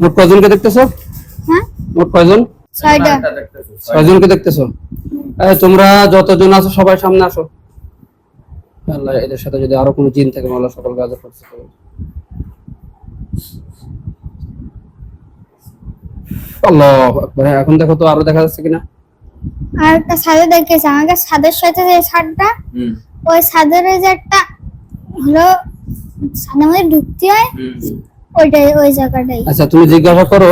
মোট কয়জনকে দেখতেছো? হ্যাঁ? মোট কয়জন? ছয়টা। ছয়জনকে দেখতেছো? তোমরা যতজন আছো সবাই সামনে আসো। আল্লাহ এদের সাথে যদি আরও কোনো জিন থাকে মাওলা সকল কাজ করতে আল্লাহ আকবার। হ্যাঁ, এখন দেখো তো আরও দেখা যাচ্ছে কিনা? আর একটা ছাদে দেখেছি। আমাকে ছাদের সাথে যে ছাদটা হুম। ওই ওই যে একটা হলো ছাদের মধ্যে ঢুকতে হয়। ওইটাই ওই জায়গাটাই। আচ্ছা তুমি জিজ্ঞাসা করো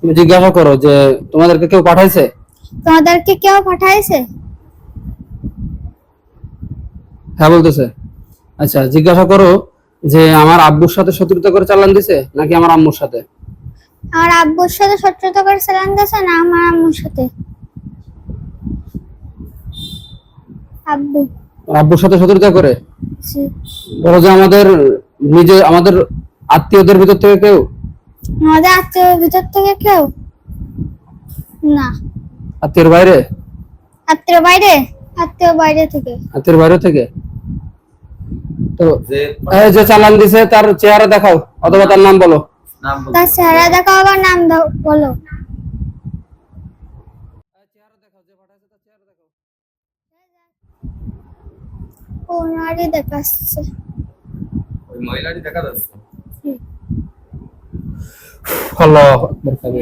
তুমি জিজ্ঞাসা করো যে তোমাদেরকে কেউ পাঠাইছে? তোমাদেরকে কেউ পাঠাইছে? হ্যাঁ বলতেছে। আচ্ছা জিজ্ঞাসা করো যে আমার আব্বুর সাথে শত্রুতা করে চালান দিছে নাকি আমার আম্মুর সাথে? আমার আব্বুর সাথে শত্রুতা করে চালান দিয়েছে না আমার আম্মুর সাথে? আব্বু। আব্বুর সাথে শত্রুতা করে। বলো যে আমাদের নিজে আমাদের আত্মীয়দের ভিতর থেকে কেউ? আমাদের আত্মীয় ভিতর থেকে কেউ? না। আত্মীয়ের বাইরে? আত্মীয় বাইরে? আত্মীয় বাইরে থেকে। আত্মীয়ের বাইরে থেকে? তো যে এই যে চালান দিছে তার চেহারা দেখাও অথবা তার নাম বলো। তার চেহারা দেখাও আবার নাম দাও বলো। ওনারই দেখাচ্ছে। ওই মহিলাটি দেখা যাচ্ছে। আল্লাহ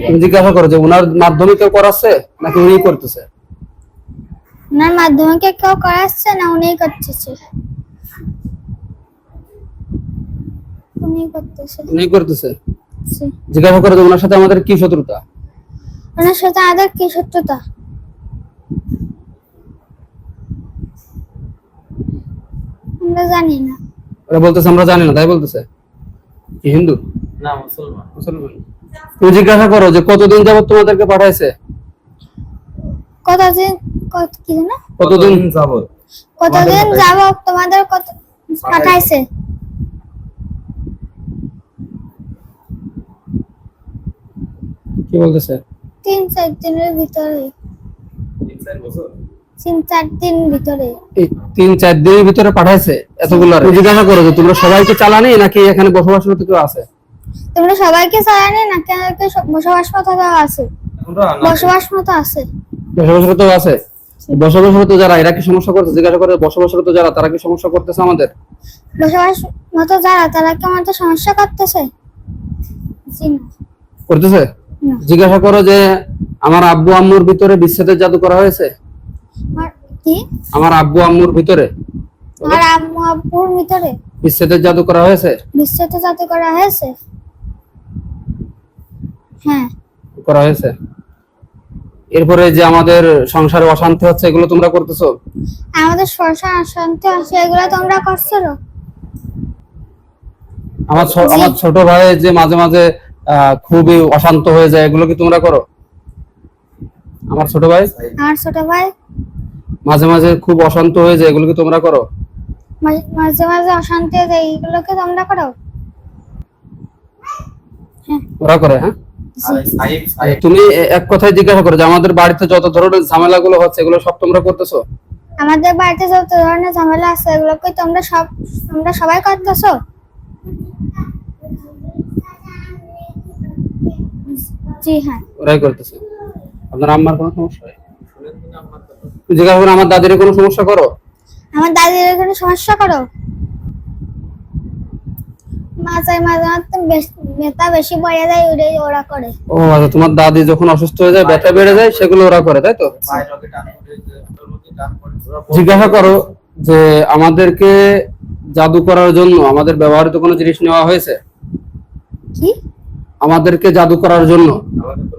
তুমি জিজ্ঞাসা করো যে ওনার মাধ্যমে কেউ করাচ্ছে নাকি উনি করতেছে? ওনার কেউ করাচ্ছে না উনিই করতেছে? উনি করতেছে। উনি করতেছে? জিজ্ঞাসা করো যে ওনার সাথে আমাদের কি শত্রুতা? ওনার সাথে আমাদের কি শত্রুতা? আমরা জানি না। ওরা বলতেছে আমরা জানি না তাই বলতেছে? কি হিন্দু? না মুসলমান। মুসলমান। তুমি জিজ্ঞাসা করো যে কতদিন যাবত তোমাদেরকে পাঠাইছে? কতদিন কত কি জানো কতদিন? যাবত? কতদিন যাব তোমাদের কত পাঠাইছে? কি বলতেছে? তিন চার দিনের ভিতরে। তিন চার বছর? তিন চার দিন ভিতরে। এই তিন চার দিনের ভিতরে পাঠাইছে এতগুলো জিজ্ঞাসা করো যে তোমরা সবাইকে চালানি নাকি এখানে বসবাসরত কেউ আছে? তোমরা সবাইকে চালানি না কেন কেউ বসবাস মতো আছে? বসবাস মতো আছে। বসবাসরত আছে। বসবাসরত যারা এরা কি সমস্যা করতে জিজ্ঞাসা করে বসবাসরত যারা তারা কি সমস্যা করতেছে আমাদের? বসবাস মতো যারা তারা কি আমাদের সমস্যা করতেছে? জি করতেছে? জিজ্ঞাসা করো যে আমার আব্বু আম্মুর ভিতরে বিচ্ছেদের জাদু করা হয়েছে? আমার আব্বু আম্মুর ভিতরে? আর আম্মু আব্বুর ভিতরে বিচ্ছেদের জাদু করা হয়েছে? বিশ্বত জাদু করা হয়েছে? হ্যাঁ। করা হয়েছে? এরপরে যে আমাদের সংসারে অশান্তি হচ্ছে এগুলো তোমরা করতেছো? আমাদের সরসা অশান্তি আছে এগুলো তোমরা করছ? আমার আমার ছোট ভাই যে মাঝে মাঝে খুবই অশান্ত হয়ে যায় এগুলো কি তোমরা করো? আমার ছোট ভাই? আমার ছোট ভাই? মাঝে মাঝে খুব অশান্ত হয়ে যায় এগুলো কি তোমরা করো? মাঝে- মাঝে অশান্তি হয়ে যায় এইগুলোকে তোমরা করো? হ্যাঁ। ওরা করে হ্যাঁ? তুমি এক কথায় জিজ্ঞাসা করো যে আমাদের বাড়িতে যত ধরনের ঝামেলা গুলো হচ্ছে এগুলো সব তোমরা করতেছো? আমাদের বাড়িতে যত ধরনের ঝামেলা আছে এগুলোকে তোমরা সব তোমরা সবাই করতেছো? জি হ্যাঁ। ওরাই করতেছে। আপনার আম্মার কোনো সমস্যা হয়? কিনা জিজ্ঞাসা করো আমার দাদির কোনো সমস্যা করো? আমার দাদির এখানে সমস্যা করো? মাঝে মাঝে মাঝে ব্যথা বেশি পড়ে যায় ওটাই ওরা করে। ও আচ্ছা তোমার দাদি যখন অসুস্থ হয়ে যায় ব্যথা বেড়ে যায় সেগুলো ওরা করে তাই তো? জিজ্ঞাসা করো যে আমাদেরকে জাদু করার জন্য আমাদের ব্যবহৃত কোনো জিনিস নেওয়া হয়েছে? কি? আমাদেরকে জাদু করার জন্য।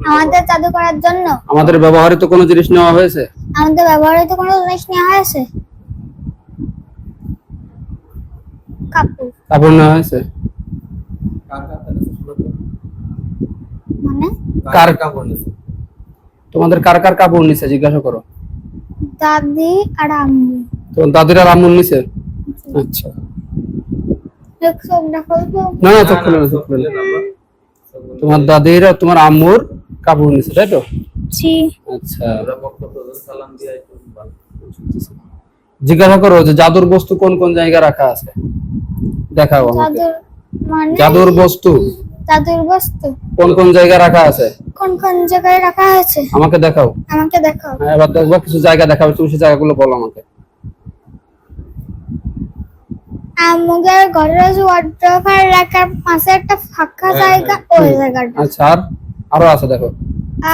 আমাদের আমাদের জাদু করার জন্য? আমাদের ব্যবহৃত কোনো জিনিস নেওয়া হয়েছে? আমাদের ব্যবহৃত কোনো জিনিস নেওয়া হয়েছে? কাপড়। কাপড় নেওয়া হয়েছে কার কার কাছে শুনো তো? মানে? কার কাপড় নিছে? তোমাদের কার কার কাপড় নিছে জিজ্ঞাসা করো। দাদি আর আম্মু। তোমার দাদির আর আম্মুর নিছে? আচ্ছা। না না চোখ খুলে না, চোখ খুলে। তোমার দাদির আর তোমার আম্মুর কাপড় নিছে তাই তো? জি। আচ্ছা। জিজ্ঞাসা করো যে জাদুর বস্তু কোন কোন জায়গায় রাখা আছে? দেখাও আমাকে। জাদুর মানে বস্তু? জাদুর বস্তু। কোন কোন জায়গায় রাখা আছে? কোন কোন জায়গায় রাখা আছে? আমাকে দেখাও। আমাকে দেখাও। হ্যাঁ, এবার দেখব কিছু জায়গা দেখাবে তুমি সেই জায়গাগুলো বলো আমাকে। আমাদের ঘরের যে ওয়ার্ড্রোফার রাখার পাশে একটা ফাঁকা জায়গা ওই জায়গাটা। আচ্ছা আর? আরও আছে দেখো।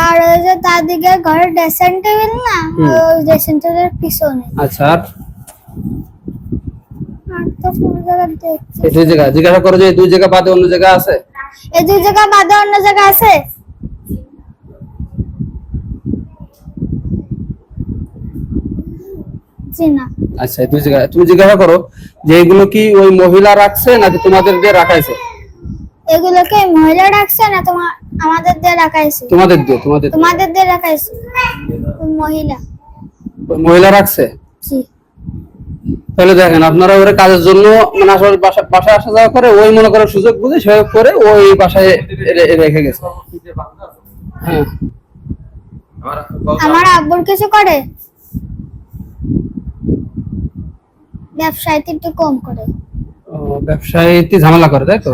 আর ওই যে দাদিকে ঘরের ড্রেসিং টেবিল না ওই ড্রেসিং টেবিলের পিছনে। আচ্ছা আর আর তো কোন জায়গা দেখছি এই দুই জায়গা জিজ্ঞাসা করো যে দুই জায়গা বাদে অন্য জায়গা আছে? এই দুই জায়গা বাদে অন্য জায়গা আছে? আচ্ছা দুই জায়গা তুমি জিজ্ঞাসা করো যে এগুলো কি ওই মহিলা রাখছে নাকি তোমাদের দিয়ে রাখাইছে? এগুলোকে মহিলা রাখছে না তোমার আমাদের দিয়ে রাখাইছে? তোমাদের দিয়ে তোমাদের তোমাদের দিয়ে রাখাইছে? মহিলা। মহিলা রাখছে? জি। তাহলে দেখেন আপনারা ওরা কাজের জন্য মানে আসলে বাসায় আসা যাওয়া করে ওই মনে করে সুযোগ বুঝে সে করে ওই বাসায় রেখে গেছে। হ্যাঁ। আমার আব্বুর কিছু করে? ব্যবসায়ীতে একটু কম করে। ও, ব্যবসায়ীতে ঝামেলা করে তাই তো?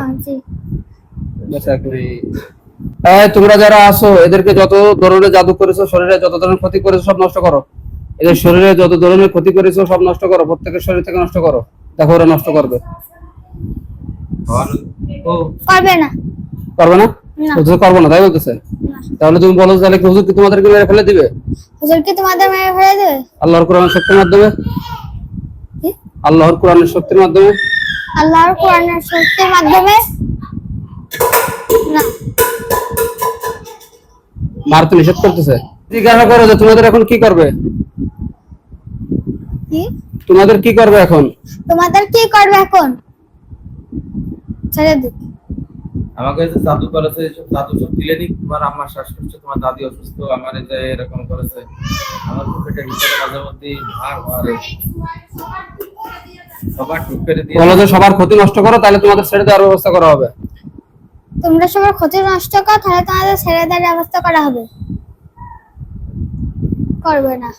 হ্যাঁ। এই, তোমরা যারা আছো এদেরকে যত ধরনের জাদু করেছ শরীরে যত ধরনের ক্ষতি করেছ সব নষ্ট করো। এদের শরীরে যত ধরনের ক্ষতি করেছ সব নষ্ট করো। প্রত্যেকের শরীর থেকে নষ্ট করো। দেখো ওরা নষ্ট করবে। করবে না। পারবে না? না। করব না তাই বলতেছে? তাহলে তুমি বলো তাহলে হুজুর কি তোমাদেরকে মেরে ফেলে দিবে? হুজুর কি তোমাদের মেরে ফেলে দেবে? আল্লাহর কোরআনের শক্তির মাধ্যমে? কি? আল্লাহর কোরআনের শক্তির মাধ্যমে? আল্লাহর কোরআনের শক্তির মাধ্যমে? না। মারতে নিষেধ করতেছে। জিজ্ঞাসা করো যে তোমাদের এখন কি করবে? কি? তোমাদের কি করবে এখন? তোমাদের কি করবে এখন? ছেড়ে দিক। আমাকে যে করেছে সব দিলে নি? তোমার শ্বাসকষ্ট তোমার দাদি অসুস্থ আমার এই যে এরকম করেছে। আমার পেটের ভিতরে মাঝে মধ্যে ভার ভার সবার ঠিক করে দিয়ে বলো যে সবার ক্ষতি নষ্ট করো তাহলে তোমাদের ছেড়ে দেওয়ার ব্যবস্থা করা হবে। তোমরা সবার ক্ষতি নষ্ট করো তাহলে তোমাদের ছেড়ে দেওয়ার ব্যবস্থা করা হবে। করবে না।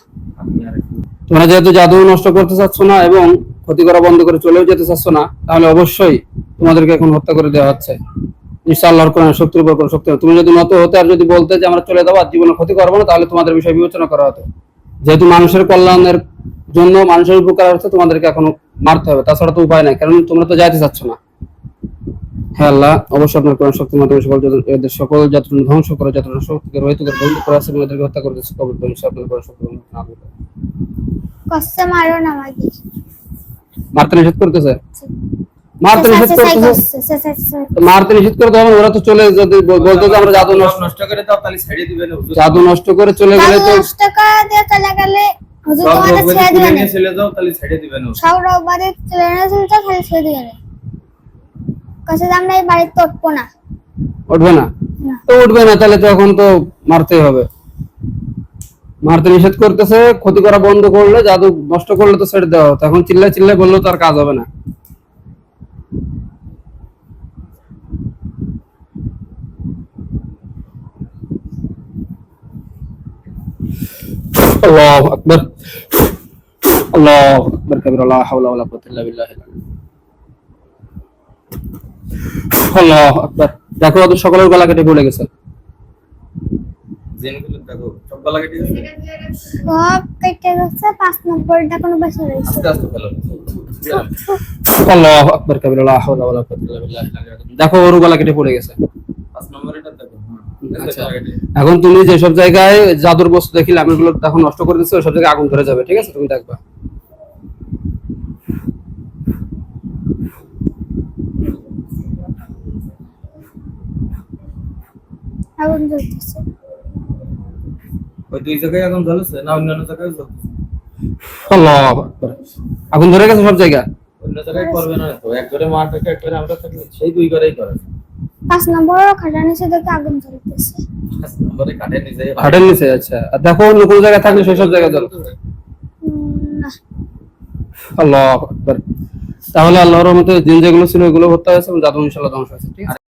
আপনি আর তোমরা যেহেতু জাদু নষ্ট করতে চাচ্ছ না এবং ক্ষতি করা বন্ধ করে চলেও যেতে চাচ্ছ না, তাহলে অবশ্যই তোমাদেরকে এখন হত্যা করে দেওয়া হচ্ছে। নিশ্চয় আল্লাহর কোরআন শক্তির উপর কোনো শক্তি তুমি যদি নত হতে আর যদি বলতে যে আমরা চলে যাব আর জীবনে ক্ষতি করব না, তাহলে তোমাদের বিষয় বিবেচনা করা হতো। যেহেতু মানুষের কল্যাণের জন্য মানুষের উপকার অর্থে তোমাদেরকে এখনও মারতে হবে। তাছাড়া তো উপায় নাই, কারণ তোমরা তো যাইতে চাচ্ছ না। হ্যাঁ আল্লাহ, অবশ্যই আপনার কোরআন শক্তির মাধ্যমে সকল এদের সকল যতটুকু ধ্বংস করে যতটুকু শক্তিকে রহিত করে বন্ধ করে আছে এদেরকে হত্যা করে দিচ্ছে। কবর করুন আপনার কোরআন শক্তি না কষ্টে মারো না আমাকে। মারতে নিষেধ করতেছে? মারতে নিষেধ করতেছে। তো মারতে নিষেধ করে তখন ওরা তো চলে যদি বলতো যে আমরা জাদু নষ্ট নষ্ট করে দাও তাহলে ছেড়ে। হ্যাঁ। জাদু নষ্ট করে চলে গেলে তো নষ্ট করে দিয়ে চলে গেলে হুজুর তোমাদের ছেড়ে দিবে না। নিয়ে চলে যাও তাহলে ছেড়ে দিবেন হুজুর। সব ট্রেনে চলতে তাহলে ছেড়ে দিবে না। কাছে আমরা এই বাড়িতে উঠবো না। উঠবে না? না। তো উঠবে না তাহলে তো এখন তো মারতেই হবে। মারতে নিষেধ করতেছে ক্ষতি করা বন্ধ করলে জাদু নষ্ট করলে তো ছেড়ে দেওয়া হতো। এখন চিল্লায় চিল্লায় বললেও তার কাজ হবে না। আল্লাহু আকবার। আল্লাহু আকবার কবিরা। লা হাওলা ওয়ালা কুওয়াতা ইল্লা বিল্লাহিল আলিয়্যিল আল্লাহু আকবার। দেখো ওদের সকলের গলা কেটে ভুলে গেছে। জিনগুলো দেখো সব কেটে গেছে। সব কেটে গেছে পাঁচ নম্বরটা কোনো বেশি রয়েছে আস্তে আস্তে ফেলো আল্লাহু আকবার কবিরা লা হাওলা ওয়ালা কুওয়াতা ইল্লা বিল্লাহিল দেখো ওর গলা কেটে পড়ে গেছে পাঁচ নম্বর দেখো হ্যাঁ। আচ্ছা। গলা। এখন তুমি যেসব জায়গায় জাদুর বস্তু দেখিলে আমি ওগুলো এখন নষ্ট করে দিচ্ছি ওই সব জায়গায় আগুন ধরে যাবে ঠিক আছে তুমি দেখবা আগুন জ্বলতেছে ওই দুই জায়গায় এখন জ্বলেছে না অন্যান্য জায়গায় জ্বলতেছে আল্লাহু আগুন ধরে গেছে সব জায়গা? অন্য জায়গায় করবে না তো একবারে মা একবারে আমরা থাকি সেই দুই ঘরেই করে। পাঁচ নম্বর খাটার নিচে দেখে আগুন জ্বলতেছে। পাঁচ নম্বরে কাটে নিজে হাটের নিচে আচ্ছা। আর দেখো অন্য কোনো জায়গায় থাকলে সেই সব জায়গায় জ্বল। আল্লাহ তাহলে আল্লাহর মতো দিন যেগুলো ছিল ওগুলো হত্যা হয়েছে এবং জাদু ইনশাল্লাহ ধ্বংস হয়েছে ঠিক আছে?